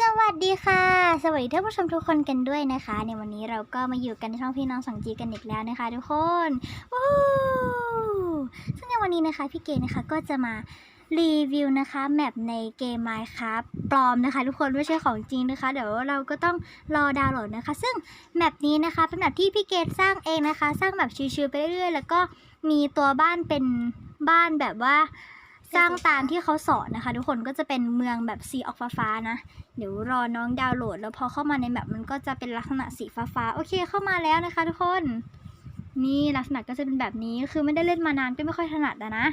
สวัสดีค่ะ สวัสดีท่านผู้ชมทุกคนกันด้วยนะคะ ในวันนี้เราก็มาอยู่กันในช่องพี่น้องสังจีกันอีกแล้วนะคะ ทุกคนวู้ซึ่งในวันนี้นะคะพี่เกดนะคะก็จะมารีวิวนะคะแมปในเกม Minecraft ปลอมนะคะ ทุกคนไม่ใช่ของจริงนะคะ เดี๋ยวเราก็ต้องรอดาวน์โหลดนะคะ ซึ่งแมปนี้นะคะเป็นแมปที่พี่เกดสร้างเองนะคะ สร้างแบบชิวๆไปเรื่อยๆแล้วก็มีตัวบ้านเป็นบ้านแบบว่า สร้างตามที่เขาสอนนะคะ ทุกคนก็จะเป็นเมืองแบบสีออกฟ้าๆนะ เดี๋ยวรอน้องดาวน์โหลด แล้วพอเข้ามาในแบบมันก็จะเป็นลักษณะสีฟ้าๆโอเคเข้ามาแล้วนะคะ ทุกคนนี่ลักษณะก็จะเป็นแบบนี้คือไม่ได้เล่นมานานก็ไม่ค่อยถนัดนะ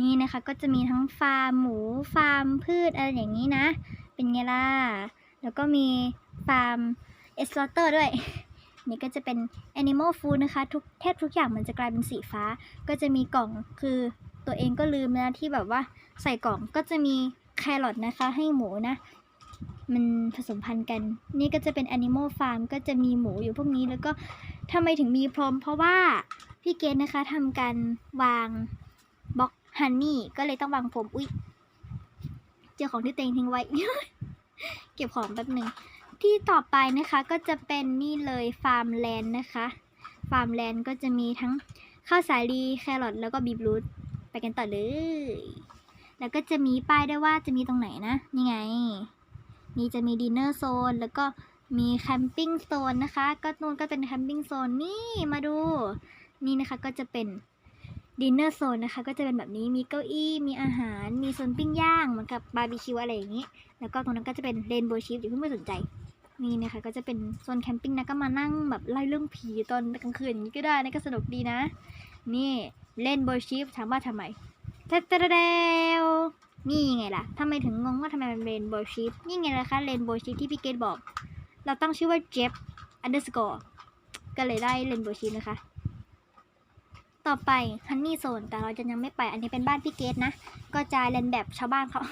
นี่นะคะก็จะมีทั้งฟาร์มหมูฟาร์มพืชอะไรอย่างนี้นะ เป็นไงล่ะแล้วก็มีฟาร์มเอสโลเตอร์ด้วย นี่ก็จะเป็น Animal Food นะคะ ทุกแทบทุกอย่างมันจะกลายเป็นสีฟ้า ก็จะมีกล่องคือ ตัวเองก็ลืมนะที่แบบว่าใส่กล่องก็จะมีแครอทนะคะ ให้หมูนะ มันผสมพันธุ์กัน นี่ก็จะเป็น Animal Farm ก็จะมีหมูอยู่พวกนี้แล้วก็ทำไมถึงมีพรม เพราะว่าพี่เกณนะคะทำการวางบล็อกฮันนี่ก็เลยต้องวางพรมอุ๊ยเจอของที่เตงทิ้งไว้ เก็บของแป๊บหนึ่งที่ต่อไปนะคะก็จะเป็นนี่เลยฟาร์มแลนด์นะคะ ฟาร์มแลนด์ก็จะมีทั้งข้าวสาลีแครอทแล้วก็บีบรูท ไปกันต่อเลย แล้วก็จะมีป้ายด้วยว่าจะมีตรงไหนนะนี่ไงนี่จะมีดินเนอร์โซนแล้วก็มีแคมปิ้งโซนนะคะ ก็นู่นก็เป็นแคมปิ้งโซนนี่มาดู นี่นะคะก็จะเป็นดินเนอร์โซนนะคะ ก็จะเป็นแบบนี้มีเก้าอี้มีอาหาร มีโซนปิ้งย่างเหมือนกับบาร์บีคิวอะไรอย่างนี้ แล้วก็ตรงนั้นก็จะเป็นเรนโบว์ชิฟอย่าเพิ่งไปสนใจนี่นะคะก็จะเป็นโซนแคมปิ้งนะก็มานั่งแบบไล่เรื่องผีตอนกลางคืนอย่างนี้ก็ได้นะก็สนุกดีนะ นี่ เล่นโบว์ชิฟถามว่าทำไมเตะเตะเดวนี่ไงล่ะทำไมถึงงงว่าทำไมมันเรนโบว์ชิฟนี่ไงล่ะคะเรนโบว์ชิฟที่พี่เกดบอก เราตั้งชื่อว่าเจฟอันเดอร์สกอร์ก็เลยได้เรนโบว์ชิฟนะคะต่อไปฮันนี่โซนแต่เราจะยังไม่ไป อันนี้เป็นบ้านพี่เกดนะ ก็จะเรียนแบบชาวบ้านเขา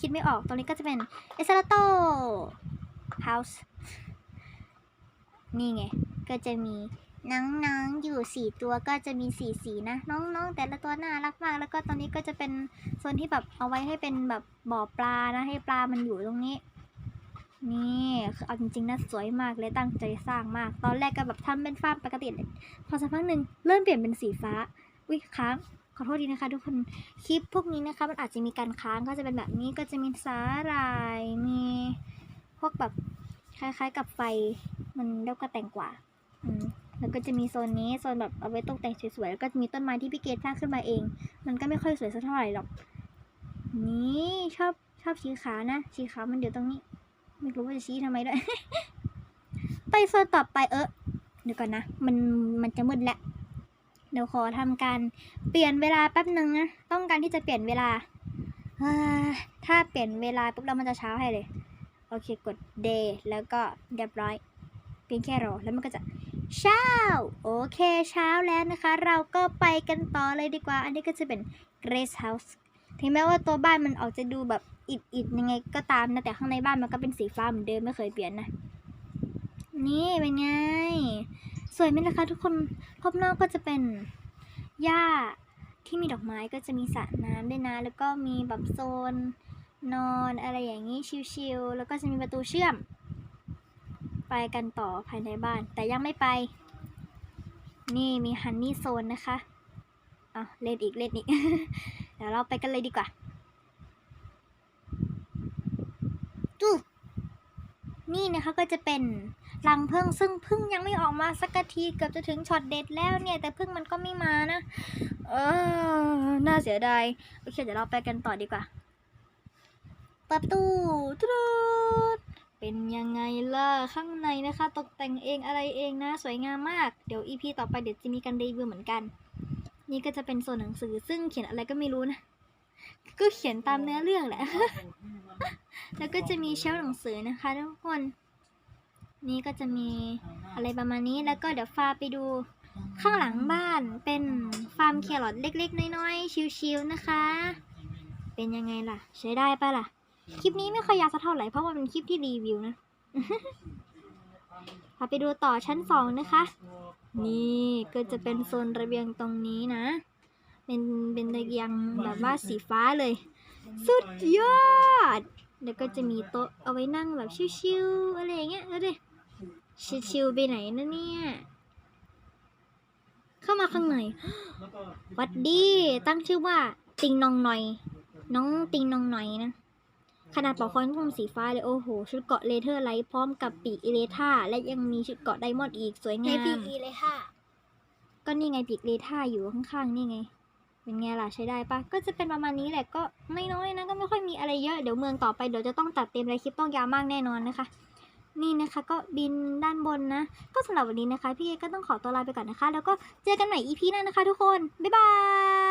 คิดไม่ออกตรงนี้ก็จะเป็นเอสลาโตเฮาส์นี่ไง ก็จะมี น้องๆอยู่สี่ตัวก็จะมีสีสีนะ น้องๆ แต่ละตัวน่ารักมาก แล้วก็ตอนนี้ก็จะเป็นโซนที่แบบเอาไว้ให้เป็นแบบบ่อปลานะ ให้ปลามันอยู่ตรงนี้ นี่คือเอาจริงๆนะสวยมากเลยตั้งใจสร้างมาก ตอนแรกก็แบบทำเป็นฟ้าปกติพอสักพักหนึ่งเริ่มเปลี่ยนเป็นสีฟ้าอุ้ยค้างขอโทษดีนะคะทุกคน คลิปพวกนี้นะคะ มันอาจจะมีการค้างก็จะเป็นแบบนี้ก็จะมีสาหร่ายมีพวกแบบคล้ายๆกับไฟ มันเรียกว่าแต่งกว่าอืม แล้วก็จะมีโซนนี้โซนแบบเอาไว้ตกแต่งสวยๆแล้วก็จะมีต้นไม้ที่พี่เกดสร้างขึ้นมาเอง มันก็ไม่ค่อยสวยสักเท่าไหร่หรอก นี่ชอบชอบสีขานะสีขามันเดี๋ยวตรงนี้ ไม่รู้ว่าจะชี้ทำไมด้วย ไปโซนต่อไปเออเดี๋ยวก่อนนะ มันมันจะมืดแล้วเดี๋ยวขอทำการเปลี่ยนเวลาแป๊บหนึ่งนะต้องการที่จะเปลี่ยนเวลาถ้าเปลี่ยนเวลาปุ๊บแล้วมันจะเช้าให้เลย โอเคกด day แล้วก็เรียบร้อย เพียงแค่รอแล้วมันก็จะ เช้า โอเคเช้าแล้วนะคะ เราก็ไปกันต่อเลยดีกว่า อันนี้ก็จะเป็น Grace House ถึงแม้ว่าตัวบ้านมันออกจะดูแบบอิดๆยังไงก็ตามนะ แต่ข้างในบ้านมันก็เป็นสีฟ้าเหมือนเดิมไม่เคยเปลี่ยนนะ นี่เป็นไง สวยไหมล่ะคะทุกคนรอบนอกก็จะเป็นหญ้าที่มีดอกไม้ก็จะมีสระน้ำด้วยนะ แล้วก็มีแบบโซนนอนอะไรอย่างนี้ชิลๆแล้วก็จะมีประตูเชื่อม ไปกันต่อภายในบ้าน แต่ยังไม่ไป นี่มีฮันนี่โซนนะคะเอาเล่นอีกเล่นอีก เดี๋ยวเราไปกันเลยดีกว่าจูนี่นะคะก็จะเป็นรังพึ่งซึ่งพึ่งยังไม่ออกมาสักทีเกือบจะถึงช็อตเด็ดแล้วเนี่ย แต่พึ่งมันก็ไม่มานะ เออ น่าเสียดาย โอเค เดี๋ยวเราไปกันต่อดีกว่า เปิดประตูตรูดเป็นยังไงล่ะ ข้างในนะคะ ตกแต่งเองอะไรเองนะ สวยงามมาก เดี๋ยวอีพีต่อไปเดี๋ยวจะมีการรีวิวเหมือนกัน นี่ก็จะเป็นโซนหนังสือซึ่งเขียนอะไรก็ไม่รู้นะ ก็เขียนตามเนื้อเรื่องแหละ แล้วก็จะมีเชลฟ์หนังสือนะคะทุกคน นี่ก็จะมีอะไรประมาณนี้ แล้วก็เดี๋ยวฟาไปดูข้างหลังบ้านเป็นฟาร์มแครอทเล็กๆ น้อยๆ ชิวๆ นะคะ เป็นยังไงล่ะ ใช้ได้ปะล่ะ คลิปนี้ไม่ค่อยยาวสักเท่าไหร่เพราะว่าเป็นคลิปที่รีวิวนะ พาไปดูต่อชั้นสองนะคะ นี่ก็จะเป็นโซนระเบียงตรงนี้นะ เป็นเป็นระเบียงแบบว่าสีฟ้าเลย สุดยอด แล้วก็จะมีโต๊ะเอาไว้นั่งแบบชิวๆอะไรอย่างเงี้ยดูดิชิวๆไปไหนนะเนี่ยเข้ามาข้างในวัดดีตั้งชื่อว่าติงนองหน่อย น้องติงนองหน่อยนะ ขนาดปอกคอนพุ่มสีฟ้าเลยโอ้โห ชุดเกราะเลเทอร์ไลท์พร้อมกับปีกอิเลท่าและยังมีชุดเกราะไดมอนด์อีกสวยในงาม ปีอีเลยค่ะ ก็นี่ไงปีกเลท่าอยู่ข้างๆ นี่ไง เป็นไงล่ะใช้ได้ปะก็จะเป็นประมาณนี้แหละก็ไม่น้อยนะก็ไม่ค่อยมีอะไรเยอะ เดี๋ยวเมืองต่อไปเดี๋ยวจะต้องตัดเต็มเลยคลิปต้องยาวมากแน่นอนนะคะ นี่นะคะก็บินด้านบนนะ ก็สำหรับวันนี้นะคะ พี่เอก็ต้องขอตัวลาไปก่อนนะคะ แล้วก็เจอกันใหม่ EP หน้านะคะทุกคน บ๊ายบาย